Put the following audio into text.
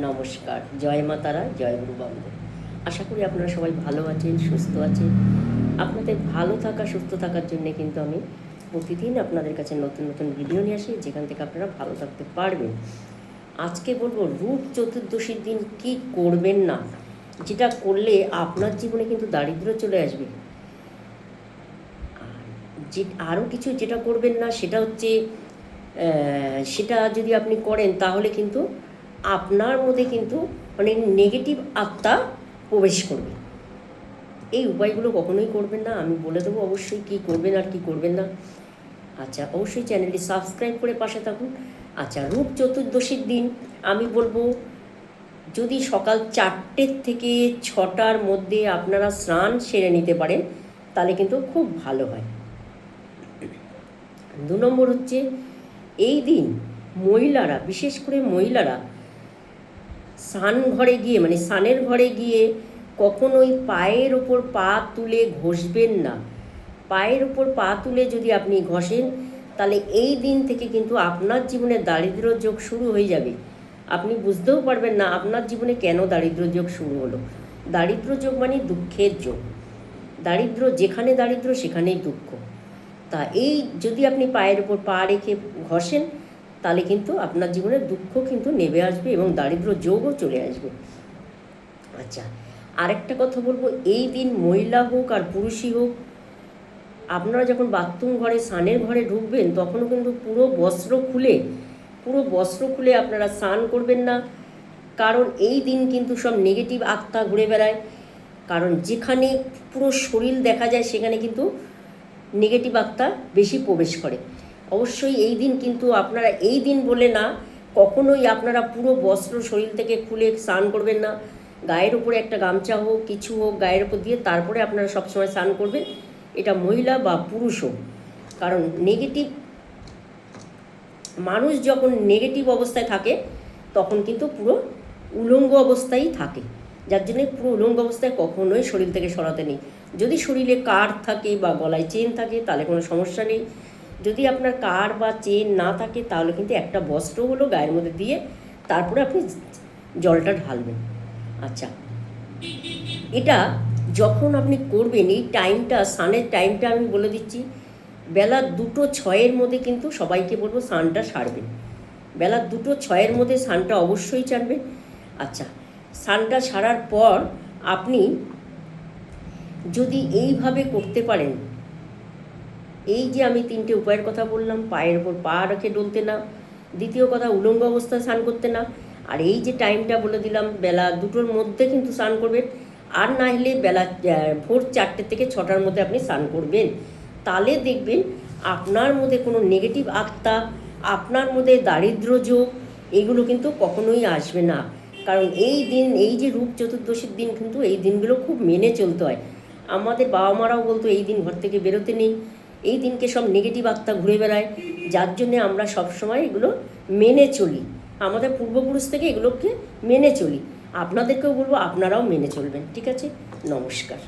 নমস্কার। জয় মা তারা, জয় গুরু আশা করি আপনারা সবাই ভালো আছেন, সুস্থ আছেন। আপনাদের ভালো থাকা, সুস্থ থাকার জন্য কিন্তু আমি প্রতিদিন আপনাদের কাছে নতুন নতুন ভিডিও নিয়ে আসি, যেখান থেকে আপনারা ভালো থাকতে পারবেন। আজকে বলব, রূপ চতুর্দশীর দিন কি করবেন না, যেটা করলে আপনার জীবনে কিন্তু দারিদ্র চলে আসবে। যে আরও কিছু যেটা করবেন না, সেটা হচ্ছে সেটা যদি আপনি করেন, তাহলে কিন্তু আপনার মধ্যে কিন্তু মানে নেগেটিভ আত্মা প্রবেশ করবে। এই উপায়গুলো কখনোই করবেন না, আমি বলে দেবো অবশ্যই কি করবেন আর কি করবেন না। আচ্ছা অবশ্যই চ্যানেলটি সাবস্ক্রাইব করে পাশে থাকুন। আচ্ছা রূপ চতুর্দশীর দিন আমি বলব, যদি সকাল চারটের থেকে ছটার মধ্যে আপনারা স্নান সেরে নিতে পারেন, তাহলে কিন্তু খুব ভালো হয়। দু নম্বর হচ্ছে, এই দিন মহিলারা, বিশেষ করে মহিলারা স্নান ঘরে গিয়ে মানে স্নানের ঘরে গিয়ে কখনোই পায়ের ওপর পা তুলে ঘষবেন না। পায়ের ওপর পা তুলে যদি আপনি ঘষেন, তাহলে এই দিন থেকে কিন্তু আপনার জীবনে দারিদ্র যোগ শুরু হয়ে যাবে। আপনি বুঝতেও পারবেন না আপনার জীবনে কেন দারিদ্র যোগ শুরু হলো। দারিদ্র যোগ মানে দুঃখের যোগ। দারিদ্র যেখানে দারিদ্র, সেখানেই দুঃখ। তা এই যদি আপনি পায়ের ওপর পা রেখে ঘষেন তাহলে কিন্তু আপনার জীবনে দুঃখ কিন্তু নেমে আসবে এবং দারিদ্র যোগও চলে আসবে। আচ্ছা আরেকটা কথা বলব, এই দিন মহিলা হোক আর পুরুষই হোক, আপনারা যখন বাথরুম ঘরে, স্নানের ঘরে ঢুকবেন, তখনও কিন্তু পুরো বস্ত্র খুলে, পুরো বস্ত্র খুলে আপনারা স্নান করবেন না। কারণ এই দিন কিন্তু সব নেগেটিভ আত্মা ঘুরে বেড়ায়। কারণ যেখানে পুরো শরীর দেখা যায়, সেখানে কিন্তু নেগেটিভ আত্মা বেশি প্রবেশ করে। অবশ্যই এই দিন কিন্তু আপনারা এই দিন বলে না, কখনোই আপনারা পুরো বস্ত্র শরীর থেকে খুলে স্নান করবেন না। গায়ের উপরে একটা গামছা হোক, কিছু হোক, গায়ের উপর দিয়ে তারপরে আপনারা সবসময় স্নান করবেন। এটা মহিলা বা পুরুষ হোক। কারণ নেগেটিভ মানুষ যখন নেগেটিভ অবস্থায় থাকে, তখন কিন্তু পুরো উলঙ্গ অবস্থায় থাকে। যার জন্য পুরো উলঙ্গ অবস্থায় কখনোই শরীর থেকে সরাতে নেই। যদি শরীরে কার থাকে বা গলায় চেন থাকে, তাহলে কোনো সমস্যা নেই। যদি আপনার কার বা চেন না থাকে, তাহলে কিন্তু একটা বস্ত্র হলো গায়ের মধ্যে দিয়ে তারপরে আপনি জলটা ঢালবেন। আচ্ছা। এটা যখন আপনি করবেন, এই টাইমটা, স্নানের টাইমটা আমি বলে দিচ্ছি, বেলা দুটো ছয়ের মধ্যে কিন্তু সবাইকে বলব স্নানটা সারবেন। বেলা দুটো ছয়ের মধ্যে স্নানটা অবশ্যই চানবেন আচ্ছা স্নানটা সারার পর আপনি যদি এইভাবে করতে পারেন এই যে আমি তিনটে উপায়ের কথা বললাম, পায়ের ওপর পা রেখে ডলতে না, দ্বিতীয় কথা উলঙ্গ অবস্থায় স্নান করতে না, আর এই যে টাইমটা বলে দিলাম, বেলা দুটোর মধ্যে কিন্তু স্নান করবেন, আর না হলে বেলা ভোর চারটে থেকে ছটার মধ্যে আপনি স্নান করবেন। তাহলে দেখবেন আপনার মধ্যে কোনো নেগেটিভ আত্মা, আপনার মধ্যে দারিদ্র যোগ, এগুলো কিন্তু কখনোই আসবে না। কারণ এই দিন, এই যে রূপ চতুর্দশীর দিন কিন্তু এই দিনগুলো খুব মেনে চলতে হয়। আমাদের বাবা মারাও বলতো, এই দিন ঘর থেকে বেরোতে নেই এই দিনকে সব নেগেটিভ আত্মা ঘুরে বেড়ায়। যার জন্যে আমরা সবসময় এগুলো মেনে চলি। আমাদের পূর্বপুরুষ থেকে এগুলোকে মেনে চলি। আপনাদেরকেও বলব, আপনারাও মেনে চলবেন। ঠিক আছে? নমস্কার।